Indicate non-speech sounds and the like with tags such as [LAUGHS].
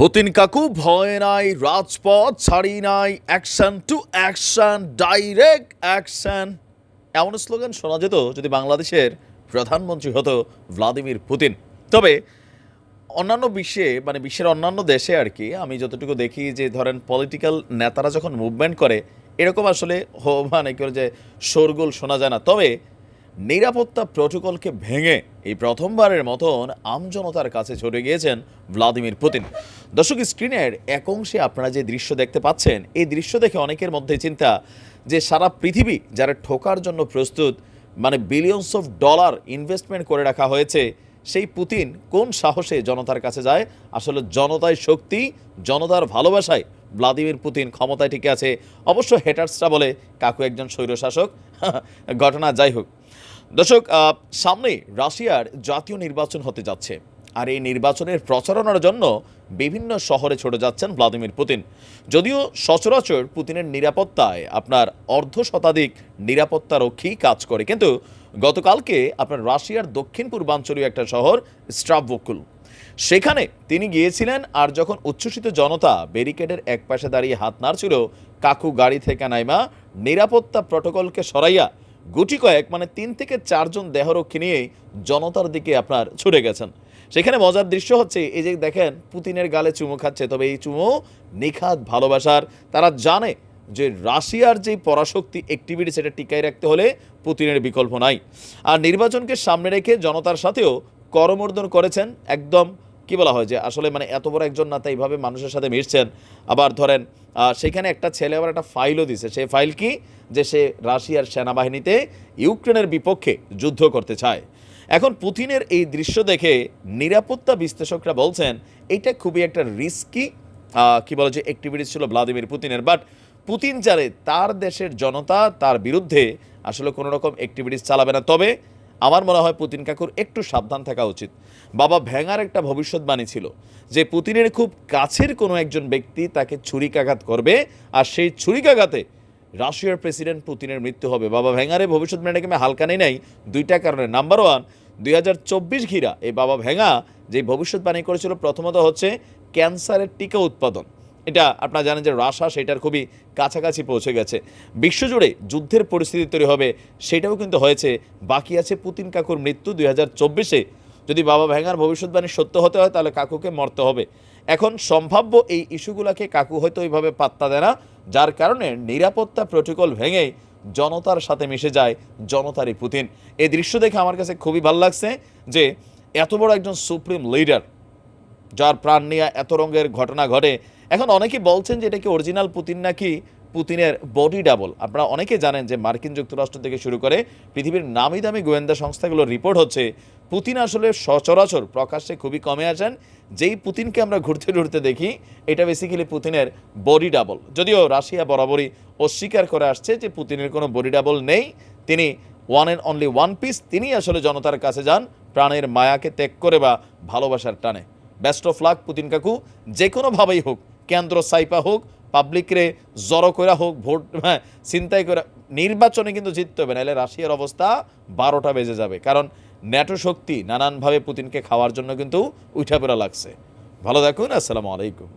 Putin কাকু, ভয় নাই রাজপথ, ছাড়ি নাই action to action direct action এমন স্লোগান শোনা যেত যদি বাংলাদেশের প্রধানমন্ত্রী হতো ভ্লাদিমির পুতিন। তবে অন্যান্য বিশ্বে মানে বিশ্বের অন্যান্য দেশে আর কি, আমি যতটুকু দেখি যে ধরেন পলিটিক্যাল নেতারা যখন মুভমেন্ট করে, এরকম আসলে হো- মানে কি যে শোরগোল শোনা যায় না। তবে নিরাপত্তা প্রোটোকলকে ভেঙে এই প্রথমবারের মতন আমজনতার কাছে ছড়ে গিয়েছেন ভ্লাদিমির পুতিন। দর্শক, স্ক্রিনের এক অংশে আপনারা যে দৃশ্য দেখতে পাচ্ছেন, এই দৃশ্য দেখে অনেকের মধ্যে চিন্তা যে সারা পৃথিবী যারা ঠোকার জন্য প্রস্তুত মানে বিলিয়নস অফ ডলার ইনভেস্টমেন্ট করে রাখা হয়েছে, সেই পুতিন কোন সাহসে জনতার কাছে যায়? আসলে জনতায় শক্তি, জনতার ভালোবাসায় ভ্লাদিমির পুতিন ক্ষমতায় টিকে আছে। অবশ্য হেটার্সরা বলে, কাকু একজন স্বৈরশাসক। [LAUGHS] ঘটনা যাই হোক। দর্শক সামনে রাশিয়ার জাতীয় নির্বাচন হতে যাচ্ছে। আর এই নির্বাচনের প্রচারণার জন্য বিভিন্ন শহরে ছড়ে যাচ্ছেন ভ্লাদিমির পুতিন। যদিও সচরাচর পুতিনের নিরাপত্তায় আপনার অর্ধ শতাধিক নিরাপত্তা রক্ষী কাজ করে, কিন্তু গতকালকে আপনার রাশিয়ার দক্ষিণ পূর্বাঞ্চলীয় একটা শহর স্ট্রাভোকুল সেখানে তিনি গিয়েছিলেন আর যখন উচ্ছ্বসিত জনতা ব্যারিকেডের এক পাশে দাঁড়িয়ে হাত নাড়ছিল, কাকু গাড়ি থেকে নাইমা, নিরাপত্তা প্রটোকলকে সরাইয়া গুটি কয়েক মানে তিন থেকে চারজন দেহরক্ষী নিয়ে জনতার দিকে আপনার ছুটে গেছেন। সেখানে মজার দৃশ্য হচ্ছে, এই যে দেখেন, পুতিনের গালে চুমু খাচ্ছে, তবে এই চুমু নিখাত ভালোবাসার। তারা জানে যে রাশিয়ার যে পরাশক্তি অ্যাক্টিভিটি সেটা টিকায় রাখতে হলে পুতিনের বিকল্প নাই। আর নির্বাচনকে সামনে রেখে জনতার সাথেও করমর্দন করেছেন একদম, কি বলা হয় যে আসলে মানে এত বড় একজন নাতা এইভাবে মানুষের সাথে মিশছেন। আবার ধরেন সেখানে একটা ছেলে আবার একটা ফাইলও দিছে। সেই ফাইল কি? যে সে রাশিয়ার সেনাবাহিনীতে ইউক্রেনের বিপক্ষে যুদ্ধ করতে চায়। এখন পুতিনের এই দৃশ্য দেখে নিরাপত্তা বিশ্লেষকরা বলছেন, এটা খুবই একটা রিস্কি কি বলে যে অ্যাক্টিভিটিস ছিল ভ্লাদিমির পুতিনের বাট পুতিন জানে তার দেশের জনতা, তার বিরুদ্ধে আসলে কোনো রকম অ্যাক্টিভিটিস চালাবে না। তবে আমার মনে হয় পুতিন কাকুর একটু সাবধান থাকা উচিত। বাবা ভ্যাঙার একটা ভবিষ্যৎবাণী ছিল যে পুতিনের খুব কাছের কোনো একজন ব্যক্তি তাকে ছুরিকাঘাত করবে আর সেই ছুরিকাঘাতে রাশিয়ার প্রেসিডেন্ট পুতিনের মৃত্যু হবে। বাবা ভ্যাঙারে ভবিষ্যৎবাণীটাকে আমি হালকা নেই নাই, দুইটা কারণে। নাম্বার ওয়ান দুই হাজার চব্বিশ ঘিরা এই বাবা ভেঙা যে ভবিষ্যৎবাণী করেছিল প্রথমত হচ্ছে ক্যান্সারের টিকা উৎপাদন। এটা আপনারা জানেন যে রাশা সেটার খুবই কাছাকাছি পৌঁছে গেছে। বিশ্বজুড়ে যুদ্ধের পরিস্থিতি তৈরি হবে সেটাও কিন্তু হয়েছে। বাকি আছে পুতিন কাকুর মৃত্যু দুই যদি বাবা ভেঙার ভবিষ্যৎবাণী সত্য হতে হয়, তাহলে কাকুকে মরতে হবে। এখন সম্ভাব্য এই ইস্যুগুলোকে কাকু হয়তো ওইভাবে পাত্তা দেয় না, যার কারণে নিরাপত্তা প্রোটোকল ভেঙেই জনতার সাথে মিশে যায় জনতারই পুতিন। এই দৃশ্য দেখে আমার কাছে খুবই ভালো লাগছে যে এত বড় একজন সুপ্রিম লিডার, যার প্রাণ নিয়ে এত রঙের ঘটনা ঘটে। এখন অনেকে বলছেন যে এটা কি অরিজিনাল পুতিন নাকি পুতিনের বডি ডাবল? আপনারা অনেকে জানেন যে মার্কিন যুক্তরাষ্ট্র থেকে শুরু করে পৃথিবীর নামি দামি গোয়েন্দা সংস্থাগুলোর রিপোর্ট হচ্ছে পুতিন আসলে সচরাচর প্রকাশ্যে খুবই কমে আসেন। যেই পুতিনকে আমরা ঘুরতে ঘুরতে দেখি, এটা বেসিক্যালি পুতিনের বডি ডাবল যদিও রাশিয়া বরাবরই অস্বীকার করে আসছে যে পুতিনের কোনো বডি ডাবল নেই। তিনি one and only one piece তিনি আসলে জনতার কাছে যান, প্রাণের মায়াকে ত্যাগ করে বা ভালোবাসার টানে। বেস্ট অফ লাক পুতিন কাকু। যে কোনোভাবেই হোক, কেন্দ্র সাইপা হোক পাবলিকরে জড়ো করা হোক, ভোট হ্যাঁ চিন্তাই করে নির্বাচনে কিন্তু জিততে হবে নাহলে রাশিয়ার অবস্থা বারোটা বেজে যাবে। কারণ ন্যাটো শক্তি নানানভাবে পুতিনকে খাওয়ার জন্য কিন্তু উঠা লাগছে। ভালো দেখুন আসসালামু আলাইকুম।